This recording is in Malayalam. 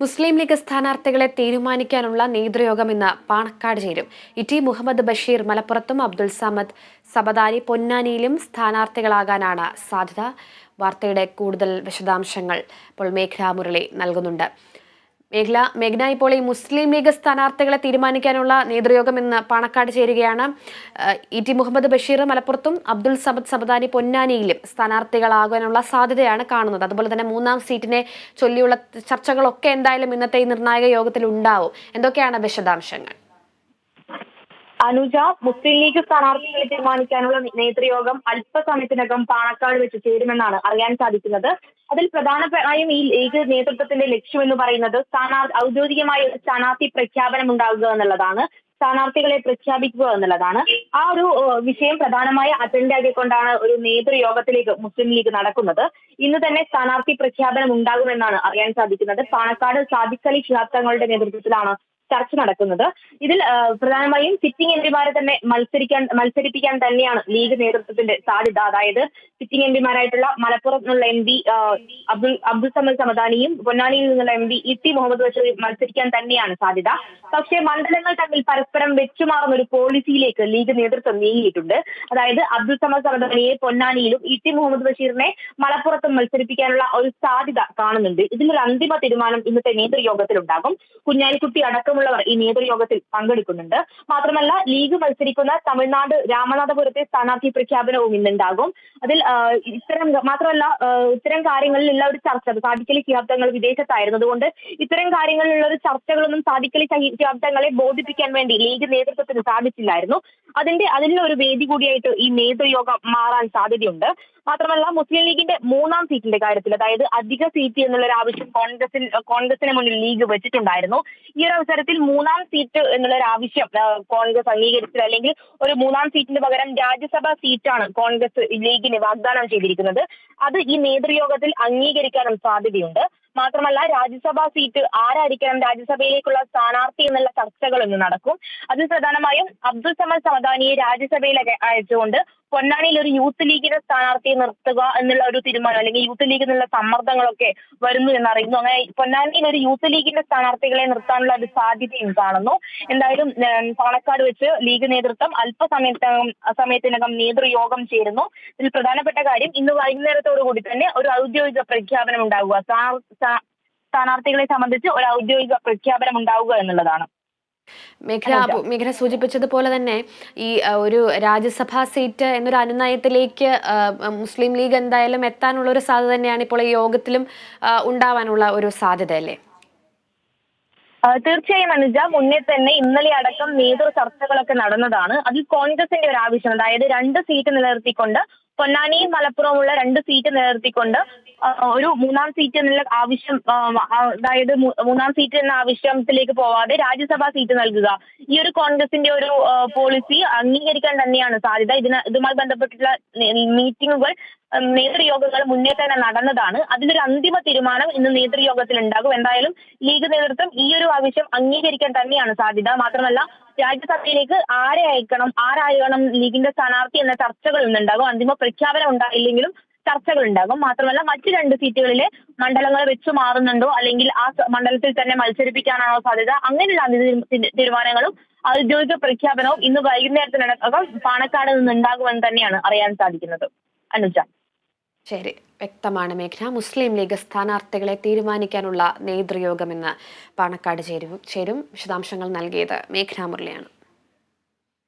മുസ്ലിം ലീഗ് സ്ഥാനാർത്ഥികളെ തീരുമാനിക്കാനുള്ള നേതൃയോഗം ഇന്ന് പാണക്കാട് ചേരും. ഇ മുഹമ്മദ് ബഷീർ മലപ്പുറത്തും അബ്ദുൾ സമദ് സബദാരി പൊന്നാനിയിലും സ്ഥാനാർത്ഥികളാകാനാണ് സാധ്യത. വാർത്തയുടെ കൂടുതൽ വിശദാംശങ്ങൾ ഇപ്പോൾ മേഘ്ല മുരളി നൽകുന്നുണ്ട്. മേഖല മേഘ്ന ഇപ്പോൾ ഈ മുസ്ലിം ലീഗ് സ്ഥാനാർത്ഥികളെ തീരുമാനിക്കാനുള്ള നേതൃയോഗം ഇന്ന് പാണക്കാട് ചേരുകയാണ്. ഇ ടി മുഹമ്മദ് ബഷീർ മലപ്പുറത്തും അബ്ദുൾ സമദ് സബദാനി പൊന്നാനിയിലും സ്ഥാനാർത്ഥികളാകാനുള്ള സാധ്യതയാണ് കാണുന്നത്. അതുപോലെ തന്നെ മൂന്നാം സീറ്റിനെ ചൊല്ലിയുള്ള ചർച്ചകളൊക്കെ എന്തായാലും ഇന്നത്തെ ഈ നിർണായക യോഗത്തിൽ ഉണ്ടാവും എന്തൊക്കെയാണ് വിശദാംശങ്ങൾ? അനുജ മുസ്ലിം ലീഗ് സ്ഥാനാർത്ഥികളെ തീരുമാനിക്കാനുള്ള നേതൃയോഗം അല്പസമയത്തിനകം പാണക്കാട് വെച്ച് ചേരുമെന്നാണ് അറിയാൻ സാധിക്കുന്നത്. അതിൽ പ്രധാനമായും ഈ ലീഗ് നേതൃത്വത്തിന്റെ ലക്ഷ്യം എന്ന് പറയുന്നത് സ്ഥാനാർത്ഥി ഔദ്യോഗികമായ ഒരു സ്ഥാനാർത്ഥി പ്രഖ്യാപനം ഉണ്ടാകുക എന്നുള്ളതാണ്. സ്ഥാനാർത്ഥികളെ പ്രഖ്യാപിക്കുക എന്നുള്ളതാണ്. ആ ഒരു വിഷയം പ്രധാനമായ അജണ്ട ആക്കിക്കൊണ്ടാണ് ഒരു നേതൃയോഗത്തിലേക്ക് മുസ്ലിം ലീഗ് നടക്കുന്നത്. ഇന്ന് തന്നെ സ്ഥാനാർത്ഥി പ്രഖ്യാപനം ഉണ്ടാകുമെന്നാണ് അറിയാൻ സാധിക്കുന്നത്. പാണക്കാട് സാദിഖ് അലി ശിഹാബ് തങ്ങളുടെ നേതൃത്വത്തിലാണ് ചർച്ച നടക്കുന്നത്. ഇതിൽ പ്രധാനമായും സിറ്റിംഗ് എംപിമാരെ തന്നെ മത്സരിക്കാൻ മത്സരിപ്പിക്കാൻ തന്നെയാണ് ലീഗ് നേതൃത്വത്തിന്റെ സാധ്യത. അതായത് സിറ്റിംഗ് എംപിമാരായിട്ടുള്ള മലപ്പുറം നിന്നുള്ള എം പി അബ്ദുൾ അബ്ദുൾ സമദ് സമദാനിയും പൊന്നാനിയിൽ നിന്നുള്ള M P E T Muhammad Basheer മത്സരിക്കാൻ തന്നെയാണ് സാധ്യത. പക്ഷേ മണ്ഡലങ്ങൾ തമ്മിൽ പരസ്പരം വെച്ചുമാറുന്ന ഒരു പോളിസിയിലേക്ക് ലീഗ് നേതൃത്വം നീങ്ങിയിട്ടുണ്ട്. അതായത് അബ്ദുൾ സമദ് സമദാനിയെ പൊന്നാനിയിലും ഇ ടി മുഹമ്മദ് ബഷീറിനെ മലപ്പുറത്തും മത്സരിപ്പിക്കാനുള്ള ഒരു സാധ്യത കാണുന്നുണ്ട്. ഇതിനൊരു അന്തിമ തീരുമാനം ഇന്നത്തെ നേതൃയോഗത്തിലുണ്ടാകും. കുഞ്ഞാലിക്കുട്ടി കുഞ്ഞാലിക്കുട്ടി അടക്കമുള്ളവർ ഈ നേതൃയോഗത്തിൽ പങ്കെടുക്കുന്നുണ്ട്. മാത്രമല്ല ലീഗ് മത്സരിക്കുന്ന തമിഴ്നാട് രാമനാഥപുരത്തെ സ്ഥാനാർത്ഥി പ്രഖ്യാപനവും ഇന്നുണ്ടാകും. അതിൽ ഇത്തരം മാത്രമല്ല ഇത്തരം കാര്യങ്ങളിൽ ഉള്ള ഒരു ചർച്ച സാധിക്കലി ശിഹാബ്ദങ്ങൾ വിദേശത്തായിരുന്നതുകൊണ്ട് ഇത്തരം കാര്യങ്ങളിലുള്ള ഒരു ചർച്ചകളൊന്നും സാധിക്കലി ശിഹാബ്ദങ്ങളെ ബോധിപ്പിക്കാൻ വേണ്ടി ലീഗ് നേതൃത്വത്തിന് സാധിച്ചില്ലായിരുന്നു. അതിന്റെ അതിനുള്ള ഒരു വേദി കൂടിയായിട്ട് ഈ നേതൃയോഗം മാറാൻ സാധ്യതയുണ്ട്. മാത്രമല്ല മുസ്ലിം ലീഗിന്റെ മൂന്നാം സീറ്റിന്റെ കാര്യത്തിൽ അതായത് അധിക സീറ്റ് എന്നുള്ള ഒരു ആവശ്യം കോൺഗ്രസിൽ കോൺഗ്രസിന് മുന്നിൽ ലീഗ് വെച്ചിട്ടുണ്ടായിരുന്നു. ഈ ഒരു അവസരത്തിൽ മൂന്നാം സീറ്റ് എന്നുള്ള ഒരു ആവശ്യം കോൺഗ്രസ് അംഗീകരിച്ചത്. അല്ലെങ്കിൽ ഒരു മൂന്നാം സീറ്റിന് പകരം രാജ്യസഭാ സീറ്റാണ് കോൺഗ്രസ് ലീഗിന് വാഗ്ദാനം ചെയ്തിരിക്കുന്നത്. അത് ഈ നേതൃയോഗത്തിൽ അംഗീകരിക്കാനും സാധ്യതയുണ്ട്. മാത്രമല്ല രാജ്യസഭാ സീറ്റ് ആരായിരിക്കണം രാജ്യസഭയിലേക്കുള്ള സ്ഥാനാർത്ഥി എന്നുള്ള ചർച്ചകൾ ഇന്ന് നടക്കും. അതിൽ പ്രധാനമായും അബ്ദുൾ സമദ് സമദാനിയെ രാജ്യസഭയിൽ അയച്ചുകൊണ്ട് പൊന്നാനിയിൽ ഒരു യൂത്ത് ലീഗിന്റെ സ്ഥാനാർത്ഥിയെ നിർത്തുക എന്നുള്ള ഒരു തീരുമാനം അല്ലെങ്കിൽ യൂത്ത് ലീഗിൽ നിന്നുള്ള സമ്മർദ്ദങ്ങളൊക്കെ വരുന്നു എന്നറിയുന്നു. അങ്ങനെ പൊന്നാനിയിൽ ഒരു യൂത്ത് ലീഗിന്റെ സ്ഥാനാർത്ഥികളെ നിർത്താനുള്ള ഒരു സാധ്യതയും കാണുന്നു. എന്തായാലും പാണക്കാട് വെച്ച് ലീഗ് നേതൃത്വം അല്പസമയത്തകം സമയത്തിനകം നേതൃയോഗം ചേരുന്നു. ഇതിൽ പ്രധാനപ്പെട്ട കാര്യം ഇന്ന് വൈകുന്നേരത്തോടു കൂടി തന്നെ ഒരു ഔദ്യോഗിക പ്രഖ്യാപനം ഉണ്ടാവുക. സ്ഥാ- സ്ഥാ- സ്ഥാനാർത്ഥികളെ സംബന്ധിച്ച് ഒരു ഔദ്യോഗിക പ്രഖ്യാപനം ഉണ്ടാവുക എന്നുള്ളതാണ്. മേഘന മേഘന സൂചിപ്പിച്ചതുപോലെ തന്നെ ഈ ഒരു രാജ്യസഭാ സീറ്റ് എന്നൊരു അനുനയത്തിലേക്ക് മുസ്ലിം ലീഗ് എന്തായാലും എത്താനുള്ള ഒരു സാധ്യത തന്നെയാണ് ഇപ്പോൾ ഈ യോഗത്തിലും ഉണ്ടാവാനുള്ള ഒരു സാധ്യത അല്ലേ തീർച്ചയായും അനുജ മുന്നേ തന്നെ ഇന്നലെ അടക്കം നേതൃ ചർച്ചകളൊക്കെ നടന്നതാണ്. അതിൽ കോൺഗ്രസിന്റെ ഒരു ആവശ്യം അതായത് രണ്ട് സീറ്റ് നിലനിർത്തിക്കൊണ്ട് പൊന്നാനിയും മലപ്പുറമുള്ള രണ്ട് സീറ്റ് നിലനിർത്തിക്കൊണ്ട് ഒരു മൂന്നാം സീറ്റ് എന്നുള്ള ആവശ്യം അതായത് മൂന്നാം സീറ്റ് എന്ന ആവശ്യത്തിലേക്ക് പോവാതെ രാജ്യസഭാ സീറ്റ് നൽകുക. ഈ ഒരു കോൺഗ്രസിന്റെ ഒരു പോളിസി അംഗീകരിക്കാൻ തന്നെയാണ് സാധ്യത. ഇതിന് ഇതുമായി ബന്ധപ്പെട്ടിട്ടുള്ള മീറ്റിങ്ങുകൾ നേതൃയോഗങ്ങൾ മുന്നേ തന്നെ നടന്നതാണ്. അതിലൊരു അന്തിമ തീരുമാനം ഇന്ന് നേതൃയോഗത്തിൽ ഉണ്ടാകും എന്തായാലും ലീഗ് നേതൃത്വം ഈ ഒരു ആവശ്യം അംഗീകരിക്കാൻ തന്നെയാണ് സാധ്യത. മാത്രമല്ല രാജ്യസഭയിലേക്ക് ആരെ അയക്കണം? ആരായണം ലീഗിന്റെ സ്ഥാനാർത്ഥി എന്ന ചർച്ചകൾ ഇന്നുണ്ടാകും. അന്തിമ പ്രഖ്യാപനം ഉണ്ടായില്ലെങ്കിലും ചർച്ചകൾ ഉണ്ടാകും. മാത്രമല്ല മറ്റു രണ്ട് സീറ്റുകളിലെ മണ്ഡലങ്ങൾ വെച്ച് മാറുന്നുണ്ടോ? അല്ലെങ്കിൽ ആ മണ്ഡലത്തിൽ തന്നെ മത്സരിപ്പിക്കാനാണോ സാധ്യത? അങ്ങനെയുള്ള തീരുമാനങ്ങളും ഔദ്യോഗിക പ്രഖ്യാപനവും ഇന്ന് വൈകുന്നേരത്തിനകം പാണക്കാട് നിന്ന് ഉണ്ടാകുമെന്ന് തന്നെയാണ് അറിയാൻ സാധിക്കുന്നത്. അനുജ. ശരി. വ്യക്തമാണ് മേഘന. മുസ്ലിം ലീഗ് സ്ഥാനാർത്ഥികളെ തീരുമാനിക്കാനുള്ള നേതൃയോഗം ഇന്ന് പാണക്കാട് ചേരും ചേരും. വിശദാംശങ്ങൾ നൽകിയത് മേഘന മുരളിയാണ്.